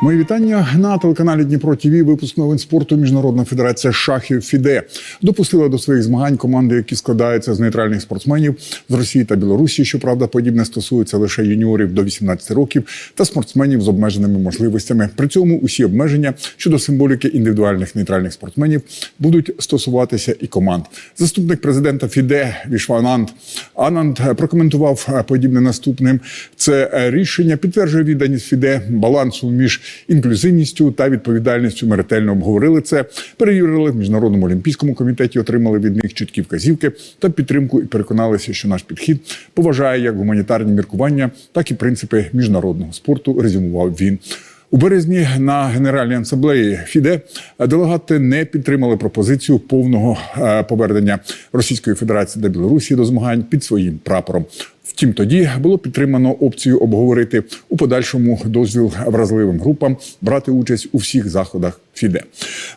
Мої вітання на телеканалі Дніпро ТВ. Випуск новин спорту. Міжнародна федерація шахів ФІДЕ допустила до своїх змагань команди, які складаються з нейтральних спортсменів з Росії та Білорусі. Щоправда, подібне стосується лише юніорів до 18 років та спортсменів з обмеженими можливостями. При цьому усі обмеження щодо символіки індивідуальних нейтральних спортсменів будуть стосуватися і команд. Заступник президента ФІДЕ Вішвананд Ананд прокоментував подібне наступним. Це рішення підтверджує відданість ФІДЕ балансу між інклюзивністю та відповідальністю. Ми ретельно обговорили це, перевірили в міжнародному олімпійському комітеті, отримали від них чіткі вказівки та підтримку і переконалися, що наш підхід поважає як гуманітарні міркування, так і принципи міжнародного спорту. Резюмував він. У березні на Генеральній асамблеї ФІДЕ делегати не підтримали пропозицію повного е, повернення Російської Федерації та Білорусі до змагань під своїм прапором. Втім, тоді було підтримано опцію обговорити у подальшому дозвіл вразливим групам брати участь у всіх заходах ФІДЕ.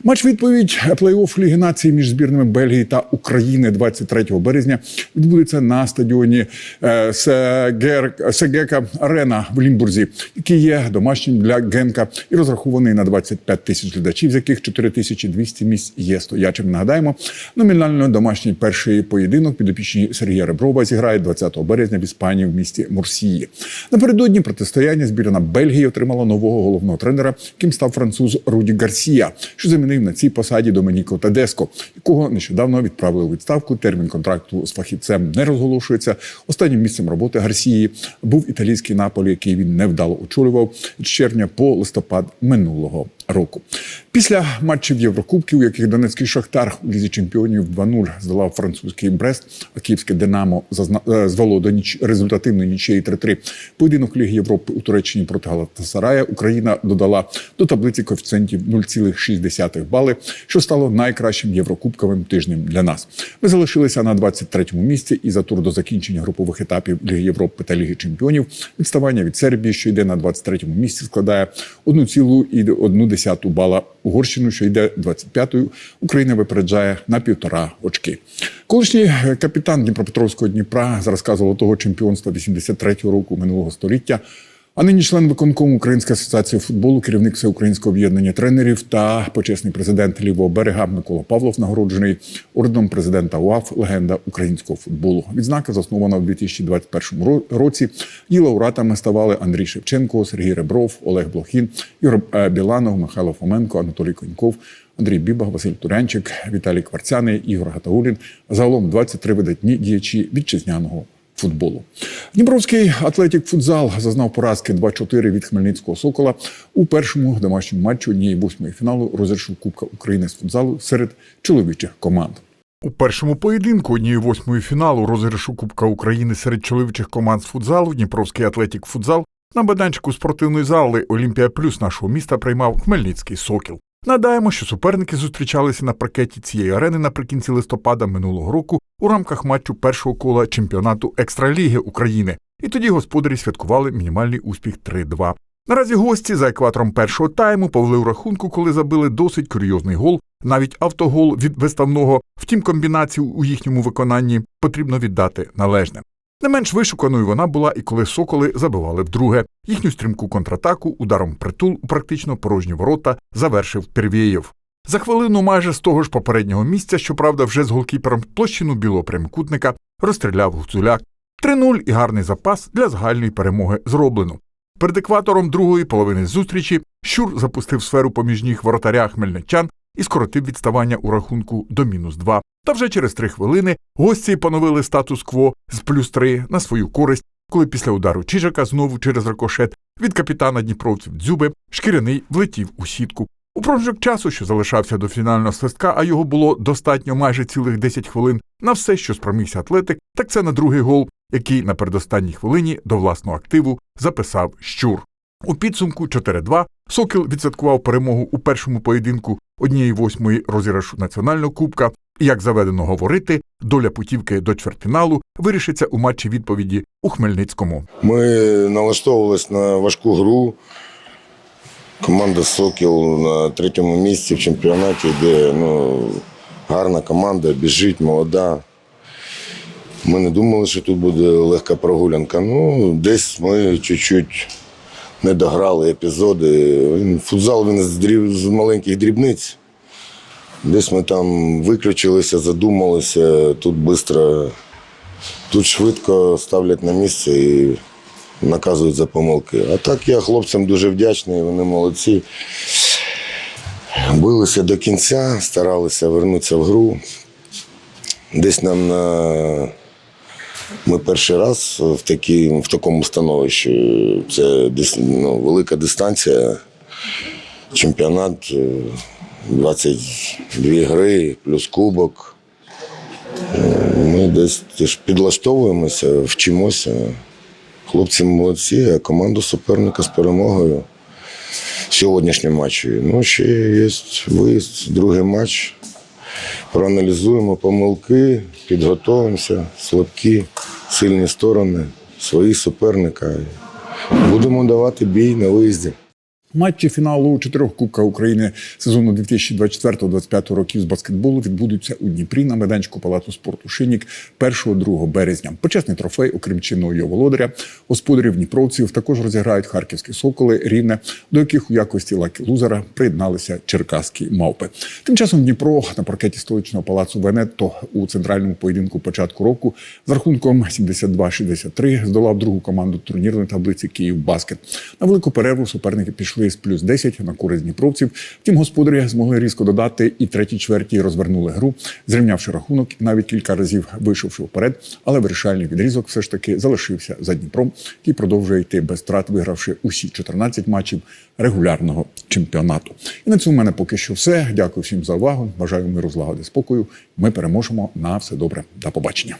Матч відповідь плей-офф Ліги нації між збірними Бельгії та України 23 березня відбудеться на стадіоні е, Сегека Арена в Лімбурзі, який є домашнім для Генка і розрахований на 25 тисяч глядачів, з яких 4200 місць є стоячим. Нагадаємо, номінально домашній перший поєдинок підопічні Сергія Реброва зіграє 20 березня в Іспанії в місті Мурсії. Напередодні протистояння збірна Бельгії отримала нового головного тренера, ким став француз Руді Гарсія, що замінив на цій посаді Домініко Тедеско, якого нещодавно відправили у відставку. Термін контракту з фахівцем не розголошується. Останнім місцем роботи Гарсії був італійський наполі, який він невдало очолював з червня по листопад минулого року. Після матчів Єврокубків, у яких Донецький Шахтар у лізі чемпіонів 2-0 здолав французький Брест, а київське Динамо е, звело до ніч... результативної нічиї 3-3. Поєдинок Ліги Європи у Туреччині проти Галатасарая Україна додала до таблиці коефіцієнтів 0,6 бали, що стало найкращим єврокубковим тижнем для нас. Ми залишилися на 23-му місці і за тур до закінчення групових етапів Ліги Європи та Ліги Чемпіонів відставання від Сербії, що йде на 23-му місці, складає 1,1 бала. Угорщину, що йде 25-ю, Україна випереджає на півтора очки. Колишній е, капітан Дніпропетровського Дніпра з розказу того чемпіонства 83-го року минулого століття. А нині член виконкому Української асоціації футболу, керівник Всеукраїнського об'єднання тренерів та почесний президент лівого берега Микола Павлов, нагороджений орденом президента УАФ Легенда українського футболу. Відзнака заснована у 2021 ро- році. Її лауреатами ставали Андрій Шевченко, Сергій Ребров, Олег Блохін, Ігор е, Біланов, Михайло Фоменко, Анатолій Коньков. Андрій Бібах, Василь Турянчик, Віталій Кварцяний, Ігор Гатаулін. Загалом 23 видатні діячі вітчизняного футболу. Дніпровський атлетік футзал зазнав поразки 2-4 від Хмельницького Сокола у першому домашньому матчі однієї восьмої фіналу розіграшу Кубка України з футзалу серед чоловічих команд. У першому поєдинку однієї восьмої фіналу розіграшу Кубка України серед чоловічих команд з футзалу Дніпровський атлетік футзал на майданчику спортивної зали Олімпія Плюс нашого міста приймав Хмельницький Сокіл. Нагадаємо, що суперники зустрічалися на паркеті цієї арени наприкінці листопада минулого року у рамках матчу першого кола чемпіонату Екстраліги України. І тоді господарі святкували мінімальний успіх 3-2. Наразі гості за екватором першого тайму повели у рахунку, коли забили досить курйозний гол, навіть автогол від виставного. Втім, комбінацію у їхньому виконанні потрібно віддати належне. Не менш вишуканою вона була і коли соколи забивали вдруге. Їхню стрімку контратаку ударом притул у практично порожні ворота завершив Первєєв. За хвилину майже з того ж попереднього місця, щоправда, вже з голкіпером площину білого прямокутника розстріляв Гуцуляк. 3-0 і гарний запас для загальної перемоги зроблено. Перед екватором другої половини зустрічі Щур запустив сферу поміж ніг воротаря хмельничан і скоротив відставання у рахунку до мінус 2. Та вже через три хвилини гості поновили статус-кво з плюс 3 на свою користь, коли після удару Чижака знову через рикошет від капітана дніпровців Дзюби шкіряний влетів у сітку. У проміжок часу, що залишався до фінального свистка, а його було достатньо майже цілих 10 хвилин на все, що спромігся атлетик, так це на другий гол, який на передостанній хвилині до власного активу записав щур. У підсумку 4-2 Сокіл відсвяткував перемогу у першому поєдинку однієї восьмої розіграшу національного кубка. І як заведено говорити, доля путівки до чвертьфіналу вирішиться у матчі відповіді у Хмельницькому. Ми налаштовувалися на важку гру. Команда Сокіл на третьому місці в чемпіонаті, де ну, гарна команда, біжить, молода. Ми не думали, що тут буде легка прогулянка. Ну, десь ми чуть-чуть не дограли епізоди. Футзал він з, дріб, з маленьких дрібниць. Десь ми там виключилися, задумалися, тут швидко, тут швидко ставлять на місце і наказують за помилки. А так я хлопцям дуже вдячний, вони молодці. Билися до кінця, старалися вернутися в гру. Десь нам на ми перший раз в, такі, в такому становищі. Це ну, велика дистанція, чемпіонат, е, 22 гри, плюс кубок. Е, Ми десь підлаштовуємося, вчимося. Хлопці молодці, а команду суперника з перемогою в сьогоднішньому матчі. Ну, ще є виїзд, другий матч. Проаналізуємо помилки, підготуємося, слабкі, сильні сторони, свої суперника. Будемо давати бій на виїзді. Матчі фіналу чотирьох Кубка України сезону 2024-2025 років з баскетболу відбудуться у Дніпрі на майданчику Палату спорту Шинік 1-2 березня. Почесний трофей, окрім чинного його володаря, господарів Дніпровців також розіграють харківські соколи рівне, до яких у якості лакі лузера приєдналися черкаські мавпи. Тим часом Дніпро на паркеті столичного палацу Венетто у центральному поєдинку початку року з рахунком 72-63 здолав другу команду турнірної таблиці Київ Баскет. На велику перерву суперники пішли з плюс 10 на користь дніпровців. Втім, господарі змогли різко додати і третій чверті розвернули гру, зрівнявши рахунок навіть кілька разів вийшовши вперед. Але вирішальний відрізок все ж таки залишився за Дніпром, який продовжує йти без втрат, вигравши усі 14 матчів регулярного чемпіонату. І на цьому в мене поки що все. Дякую всім за увагу. Бажаю миру, злагоди, спокою. Ми переможемо на все добре. До побачення.